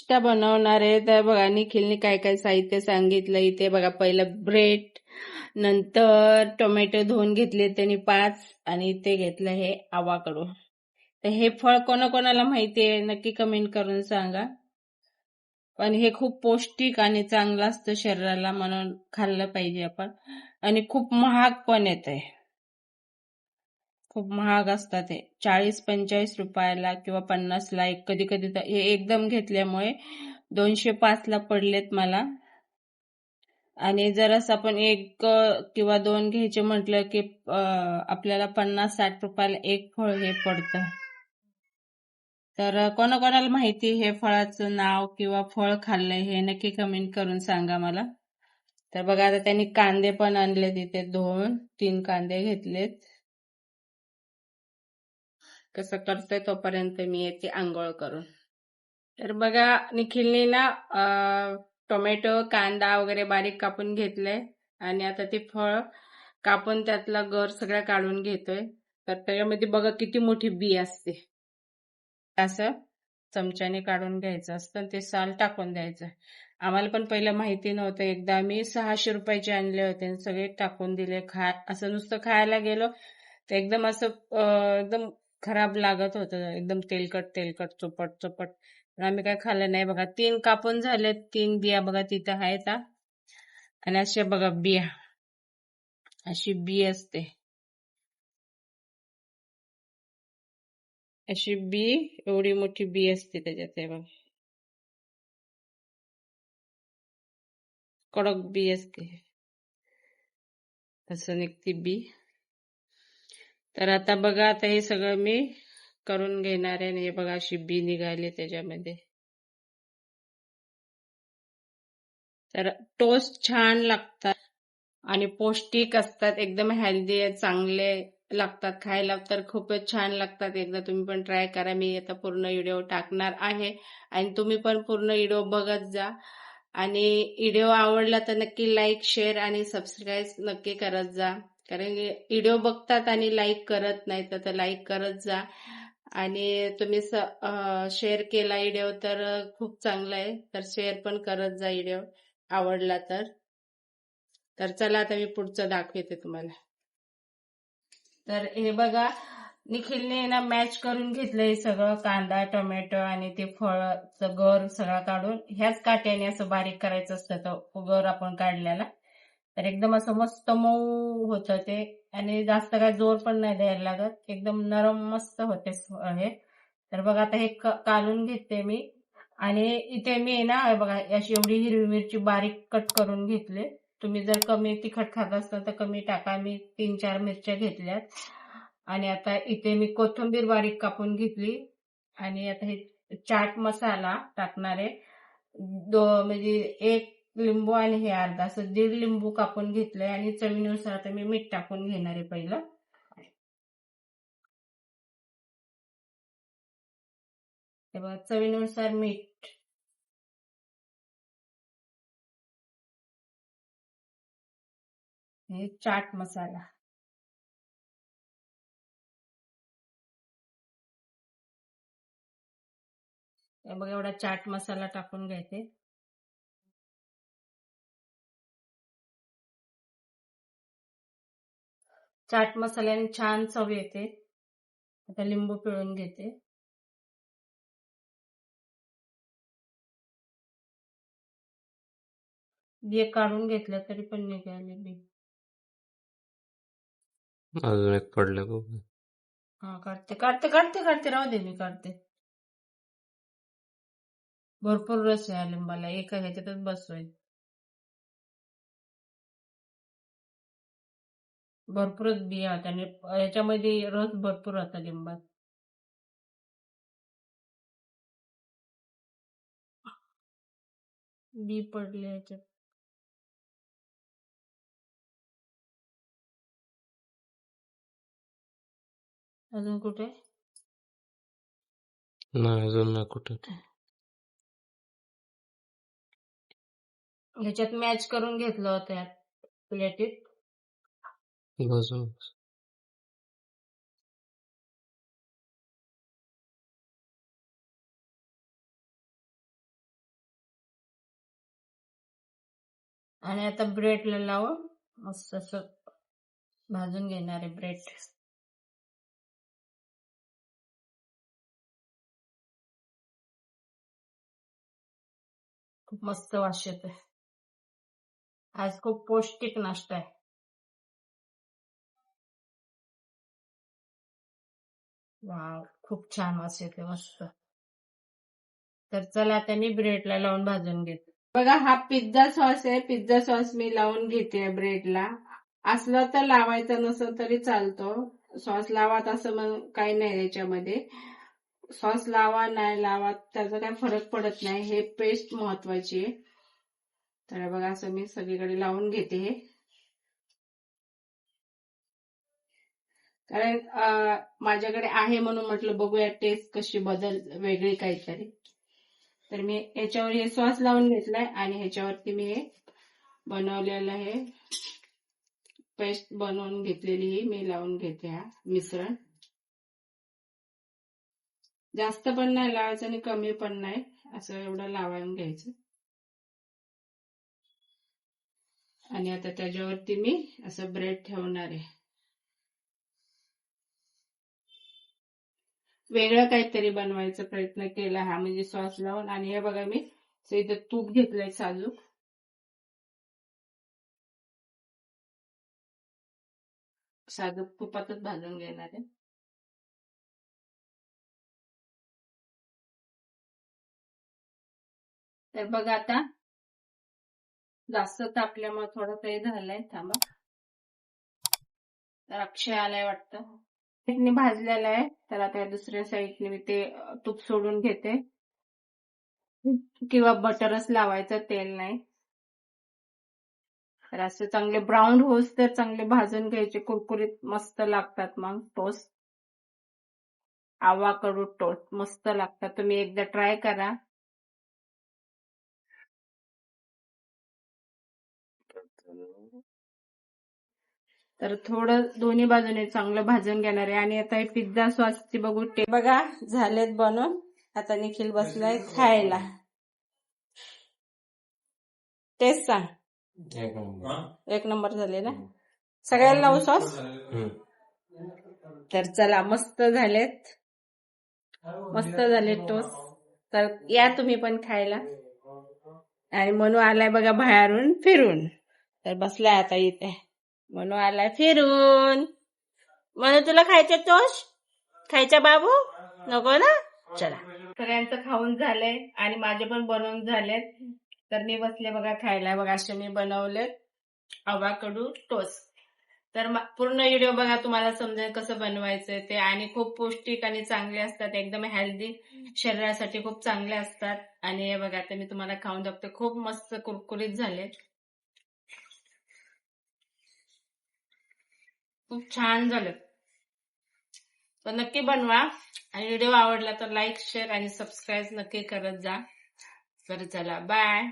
नाश्ता बनवणार आहे. तर बघा निखिलने काय काय साहित्य सांगितलं इथे. बघा पहिलं ब्रेड नंतर टोमॅटो धुवून घेतले त्यांनी पाच आणि इथे घेतलं हे आवाकडून तर हे फळ कोणाकोणाला माहिती आहे? नक्की कमेंट करून सांगा. पण हे खूप पौष्टिक आणि चांगलं असतं शरीराला म्हणून खाल्लं पाहिजे आपण. आणि खूप महाग पण येत आहे खूप महाग असतात हे चाळीस पंचेचाळीस रुपयाला किंवा पन्नासला एक कधी कधी तर हे एकदम घेतल्यामुळे दोनशे पाचला पडलेत मला. आणि जरास आपण एक किंवा दोन घ्यायचे म्हटलं की आपल्याला पन्नास साठ रुपयाला एक फळ हे पडतं. तर कोणाकोणाला माहिती हे फळाचं नाव किंवा फळ खाल्लंय हे नक्की कमेंट करून सांगा मला. तर बघा आता त्यांनी कांदे पण आणले तिथे दोन तीन कांदे घेतलेत. कसं करतोय तोपर्यंत मी येते आंघोळ करून तर बघा निखिलने ना टोमॅटो कांदा वगैरे बारीक कापून घेतलंय आणि आता ते फळ कापून त्यातला गर सगळा काढून घेतोय. तर त्याच्यामध्ये बघा किती मोठी बी असते. असं चमच्याने काढून घ्यायचं असतं ते साल टाकून द्यायचं. आम्हाला पण पहिलं माहिती नव्हतं. एकदा आम्ही सहाशे रुपयाचे आणले होते आणि सगळे टाकून दिले. खा असं नुसतं खायला गेलो तर एकदम असं एकदम खराब लागत होतं. एकदम तेलकट तेलकट चोपट चोपट. पण आम्ही काय खाल्लं नाही बघा. तीन कापून झाले तीन बिया बघा तिथं आहेत आणि अशा बघा बिया. अशी बी असते. अशी बी एवढी मोठी बी असते त्याच्यात हे बघा. कडक बी असते. असं निघते बी. तर आता बघा आता हे सगळं मी करून घेणार आहे आणि हे बघा अशी बी निघाली त्याच्यामध्ये. तर टोस्ट छान लागतात आणि पौष्टिक असतात एकदम हेल्दी आहेत चांगले लागतात खायला तर खूपच छान लागतात. एकदा तुम्ही पण ट्राय करा. मी आता पूर्ण व्हिडिओ टाकणार आहे आणि तुम्ही पण पूर्ण व्हिडिओ बघत जा. आणि व्हिडिओ आवडला तर नक्की लाईक शेअर आणि सबस्क्राईब नक्की करत जा. कारण व्हिडिओ बघतात आणि लाईक करत नाही तर लाईक करत जा. आणि तुम्ही शेअर केला व्हिडिओ तर खूप चांगला आहे. तर शेअर पण करत जा व्हिडिओ आवडला तर. तर चला आता मी पुढचं दाखवते तुम्हाला. तर हे बघा निखिलने ना मॅच करून घेतलं हे सगळं कांदा टोमॅटो आणि ते फळचं गर सगळं काढून. ह्याच काट्याने असं बारीक करायचं असतं तो गर आपण काढलेला. तर एकदम असं मस्त मऊ होतं ते. आणि जास्त काय जोर पण नाही द्यायला लागत. एकदम नरम मस्त होते हे. तर बघा आता हे क- घेते मी. आणि इथे मी ना बघा अशी एवढी हिरवी मिरची बारीक कट करून घेतले. तुम्ही जर कमी तिखट खात असता तर कमी टाका. मी तीन चार मिरच्या घेतल्यात आणि आता इथे मी कोथिंबीर बारीक कापून घेतली. आणि आता हे चाट मसाला टाकणार आहे. दो म्हणजे एक लिंबू आणि हे अर्धा असं दीड लिंबू कापून घेतलंय आणि चवीनुसार आता मी मीठ टाकून घेणार आहे पहिलं. तेव्हा चवीनुसार मीठ. हे चाट मसाला. हे बघा एवढा चाट मसाला टाकून घ्यायचे. चाट मसाल्याने छान चव येते. आता लिंबू पिळून घेते. बिये काढून घेतल्या तरी पण निघाले बी. अजून एक पडलं हा काढते काढते काढते काढते. राहू दे मी काढते. भरपूर रस आहे लिंबाला. एका ह्याच्यातच बसतोय. भरपूरच बिया आणि याच्यामध्ये रस भरपूर होता लिंबात. बी पडले याच्यात. अजून कुठे? नाही अजून नाही कुठे ह्याच्यात मॅच करून घेतलं होतं प्लेटीत filòsofs आणि आता ब्रेड ला लाव. मस्त अस भाजून घेणारे ब्रेड खूप मस्त वास आहे आज खूप पौष्टिक नाश्ता आहे. वाव खूप छान वास येते मस्त. तर चला आता मी ब्रेडला लावून भाजून घेते. बघा हा पिझ्झा सॉस आहे. पिझ्झा सॉस मी लावून घेते ब्रेडला असलं तर लावायचं नसेल तरी चालतो. सॉस लावा तसं मग काही नाही याच्यामध्ये. सॉस लावा नाही लावा त्याचा काही फरक पडत नाही. हे पेस्ट महत्वाची आहे. तर बघा असं मी सगळीकडे लावून घेते. हे कारण माझ्याकडे आहे म्हणून म्हटलं बघूया टेस्ट कशी बदल वेगळी काहीतरी. तर मी याच्यावर हे सॉस लावून घेतलाय आणि ह्याच्यावरती मी हे बनवलेलं हे पेस्ट बनवून घेतलेली ही मी लावून घेते हा मिश्रण. जास्त पण नाही लावायचं आणि कमी पण नाही. असं एवढं लावून घ्यायचं. आणि आता त्याच्यावरती मी असं ब्रेड ठेवणार आहे. वेगळं काहीतरी बनवायचा प्रयत्न केला हा म्हणजे सॉस लावून. आणि हे बघा मी इथं तूप घेतलंय साजूक. साजूक तुपातच भाजून घेणार आहे. तर बघा आता जास्त तापल्यामुळे थोडं ते झालंय थांबा. तर अक्षय आलाय वाटतं. साईडने भाजलेलं आहे. तर आता दुसऱ्या साईडने मी ते तूप सोडून घेते. किंवा बटरच लावायचं तेल नाही. तर असं चांगले ब्राऊन होस तर चांगले भाजून घ्यायचे. कुरकुरीत मस्त लागतात मग टोस्ट आवाकडू टोस्ट मस्त लागतात. तुम्ही एकदा ट्राय करा. तर थोडं दोन्ही बाजूने चांगलं भाजून घेणार आहे. आणि आता हे पिझ्झा सॉसची बघू ते बघा झालेत बनवून. आता निखिल बसलाय खायला. टेस्ट सांग. एक नंबर. झाले ना? सगळ्यांना लावू सॉस हम्म. तर चला मस्त झालेत. मस्त झाले टोस्ट तर या तुम्ही पण खायला. आणि मनू आलाय बघा बाहेरून फिरून. तर बसलाय आता इथे. म्हणून आला फिरून. म्हणून तुला खायचे तोश? खायचा बाबू? नको ना? चला. सगळ्यांचं खाऊन झालंय आणि माझे पण बनवून झालेत. तर मी बसले बघा खायला. बघा असे मी बनवलेत. आवाकडू टोस्ट तर पूर्ण व्हिडिओ बघा तुम्हाला समजेल कसं बनवायचं ते. आणि खूप पौष्टिक आणि चांगले असतात. एकदम हेल्दी शरीरासाठी खूप चांगले असतात. आणि हे बघा ते मी तुम्हाला खाऊन दाखवते खूप मस्त कुरकुरीत झाले खूप छान झालं. तर नक्की बनवा. आणि व्हिडिओ आवडला तर लाईक शेअर आणि सबस्क्राईब नक्की करत जा. तर चला बाय